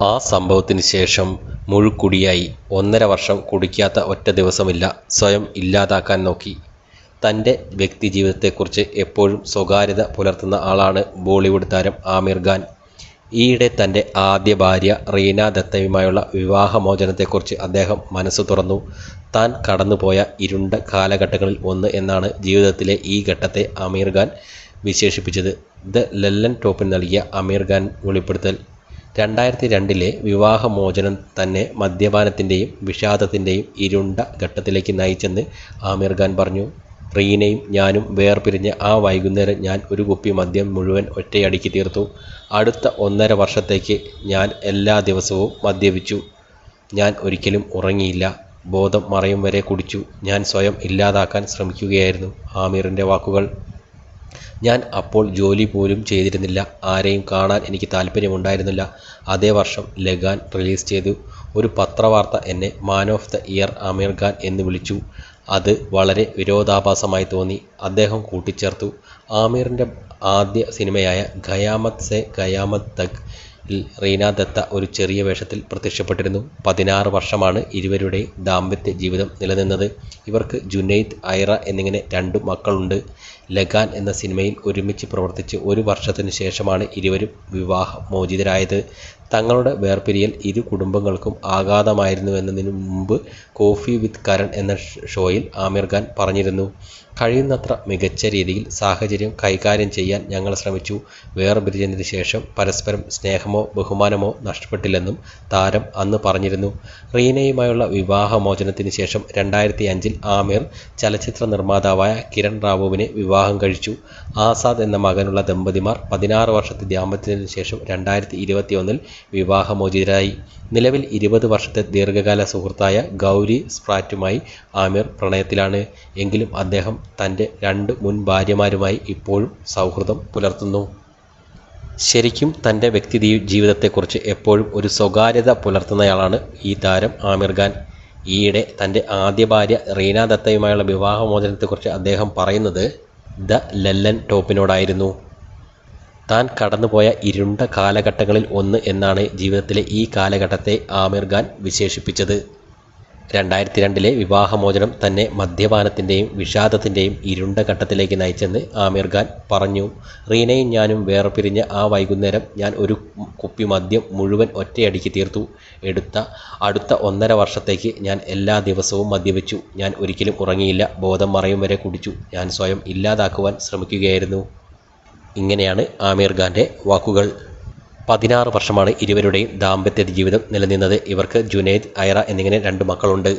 ആ സംഭവത്തിന് ശേഷം മുഴുക്കുടിയായി ഒന്നര വർഷം കുടിക്കാത്ത ഒറ്റ ദിവസമില്ല സ്വയം ഇല്ലാതാക്കാൻ നോക്കി. തന്റെ വ്യക്തിജീവിതത്തെക്കുറിച്ച് എപ്പോഴും സ്വകാര്യത പുലർത്തുന്ന ആളാണ് ബോളിവുഡ് താരം ആമിർ ഖാൻ. ഈയിടെ തന്റെ ആദ്യ ഭാര്യ റീന ദത്തയുമായുള്ള വിവാഹമോചനത്തെക്കുറിച്ച് അദ്ദേഹം മനസ്സ് തുറന്നു. താൻ കടന്നുപോയ ഇരുണ്ട കാലഘട്ടങ്ങളിൽ ഒന്ന് എന്നാണ് ജീവിതത്തിലെ ഈ ഘട്ടത്തെ ആമിർ ഖാൻ വിശേഷിപ്പിച്ചത്. ദ ലല്ലൻ ടോപ്പിന് നൽകിയ ആമിർ ഖാൻ വെളിപ്പെടുത്തൽ. രണ്ടായിരത്തി രണ്ടിലെ വിവാഹമോചനം തന്നെ മദ്യപാനത്തിന്റെയും വിഷാദത്തിന്റെയും ഇരുണ്ട ഘട്ടത്തിലേക്ക് നയിച്ചെന്ന് ആമിർ ഖാൻ പറഞ്ഞു. റീനയും ഞാനും വേർപിരിഞ്ഞ ആ വൈകുന്നേരം ഞാൻ ഒരു കുപ്പി മദ്യം മുഴുവൻ ഒറ്റയടിക്ക് തീർത്തു. അടുത്ത ഒന്നര വർഷത്തേക്ക് ഞാൻ എല്ലാ ദിവസവും മദ്യപിച്ചു. ഞാൻ ഒരിക്കലും ഉറങ്ങിയില്ല. ബോധം മറയും വരെ കുടിച്ചു. ഞാൻ സ്വയം ഇല്ലാതാക്കാൻ ശ്രമിക്കുകയായിരുന്നു ആമീറിന്റെ വാക്കുകൾ. ഞാൻ അപ്പോൾ ജോലി പോലും ചെയ്തിരുന്നില്ല. ആരെയും കാണാൻ എനിക്ക് താല്പര്യമുണ്ടായിരുന്നില്ല. അതേ വർഷം ലഗാൻ റിലീസ് ചെയ്തു. ഒരു പത്രവാർത്ത എന്നെ man of the year Amir Khan എന്ന് വിളിച്ചു. അത് വളരെ വിരോധാഭാസമായി തോന്നി. അദ്ദേഹം കൂട്ടിച്ചേർത്തു. ആമിറിന്റെ ആദ്യ സിനിമയായ ഖയാമത് സെ ഖയാമത് തക് റീന ദത്ത ഒരു ചെറിയ വേഷത്തിൽ പ്രത്യക്ഷപ്പെട്ടിരുന്നു. പതിനാറ് വർഷമാണ് ഇരുവരുടെ ദാമ്പത്യ ജീവിതം നിലനിന്നത്. ഇവർക്ക് ജുനൈദ് ഐറ എന്നിങ്ങനെ രണ്ടു മക്കളുണ്ട്. ലഗാൻ എന്ന സിനിമയിൽ ഒരുമിച്ച് പ്രവർത്തിച്ച് ഒരു വർഷത്തിന് ശേഷമാണ് ഇരുവരും വിവാഹമോചിതരായത്. തങ്ങളുടെ വേർപിരിയൽ ഇരു കുടുംബങ്ങൾക്കും ആഘാതമായിരുന്നുവെന്നതിനു മുമ്പ് കോഫി വിത്ത് കരൺ എന്ന ഷോയിൽ ആമിർ ഖാൻ പറഞ്ഞിരുന്നു. കഴിയുന്നത്ര മികച്ച രീതിയിൽ സാഹചര്യം കൈകാര്യം ചെയ്യാൻ ഞങ്ങൾ ശ്രമിച്ചു. വേർപിരിഞ്ഞതിന് ശേഷം പരസ്പരം സ്നേഹമോ ബഹുമാനമോ നഷ്ടപ്പെട്ടില്ലെന്നും താരം അന്ന് പറഞ്ഞിരുന്നു. റീനയുമായുള്ള വിവാഹമോചനത്തിന് ശേഷം രണ്ടായിരത്തി അഞ്ചിൽ ആമിർ ചലച്ചിത്ര നിർമ്മാതാവായ കിരൺ റാവുവിനെ വിവാഹം കഴിച്ചു. ആസാദ് എന്ന മകനുള്ള ദമ്പതിമാർ പതിനാറ് വർഷത്തെ ദാമ്പത്യത്തിന് ശേഷം രണ്ടായിരത്തി ഇരുപത്തിയൊന്നിൽ വിവാഹമോചിതരായി. നിലവിൽ ഇരുപത് വർഷത്തെ ദീർഘകാല സുഹൃത്തായ ഗൗരി സ്പ്രാറ്റുമായി ആമിർ പ്രണയത്തിലാണ്. എങ്കിലും അദ്ദേഹം തന്റെ രണ്ട് മുൻ ഭാര്യമാരുമായി ഇപ്പോഴും സൗഹൃദം പുലർത്തുന്നു. ശരിക്കും തന്റെ വ്യക്തി ജീവിതത്തെക്കുറിച്ച് എപ്പോഴും ഒരു സ്വകാര്യത പുലർത്തുന്നയാളാണ് ഈ താരം ആമിർ ഖാൻ. ഈയിടെ തന്റെ ആദ്യ ഭാര്യ റീന ദത്തയുമായുള്ള വിവാഹമോചനത്തെക്കുറിച്ച് അദ്ദേഹം പറയുന്നത് ദ ലല്ലൻ ടോപ്പിനോടായിരുന്നു. താൻ കടന്നുപോയ ഇരുണ്ട കാലഘട്ടങ്ങളിൽ ഒന്ന് എന്നാണ് ജീവിതത്തിലെ ഈ കാലഘട്ടത്തെ ആമിർ ഖാൻ വിശേഷിപ്പിച്ചത്. രണ്ടായിരത്തി രണ്ടിലെ വിവാഹമോചനം തന്നെ മദ്യപാനത്തിന്റെയും വിഷാദത്തിന്റെയും ഇരുണ്ട ഘട്ടത്തിലേക്ക് നയിച്ചെന്ന് ആമിർ ഖാൻ പറഞ്ഞു. റീനയും ഞാനും വേർപിരിഞ്ഞ ആ വൈകുന്നേരം ഞാൻ ഒരു കുപ്പി മദ്യം മുഴുവൻ ഒറ്റയടിക്ക് തീർത്തു. എടുത്ത അടുത്ത ഒന്നര വർഷത്തേക്ക് ഞാൻ എല്ലാ ദിവസവും മദ്യപിച്ചു. ഞാൻ ഒരിക്കലും ഉറങ്ങിയില്ല. ബോധം മറയും വരെ കുടിച്ചു. ഞാൻ സ്വയം ഇല്ലാതാക്കുവാൻ ശ്രമിക്കുകയായിരുന്നു. ഇങ്ങനെയാണ് ആമിർ ഖാന്റെ വാക്കുകൾ. പതിനാറ് വർഷമാണ് ഇരുവരുടെയും ദാമ്പത്യ ജീവിതം നിലനിന്നത്. ഇവർക്ക് ജുനൈദ് ഐറ എന്നിങ്ങനെ രണ്ട് മക്കളുണ്ട്.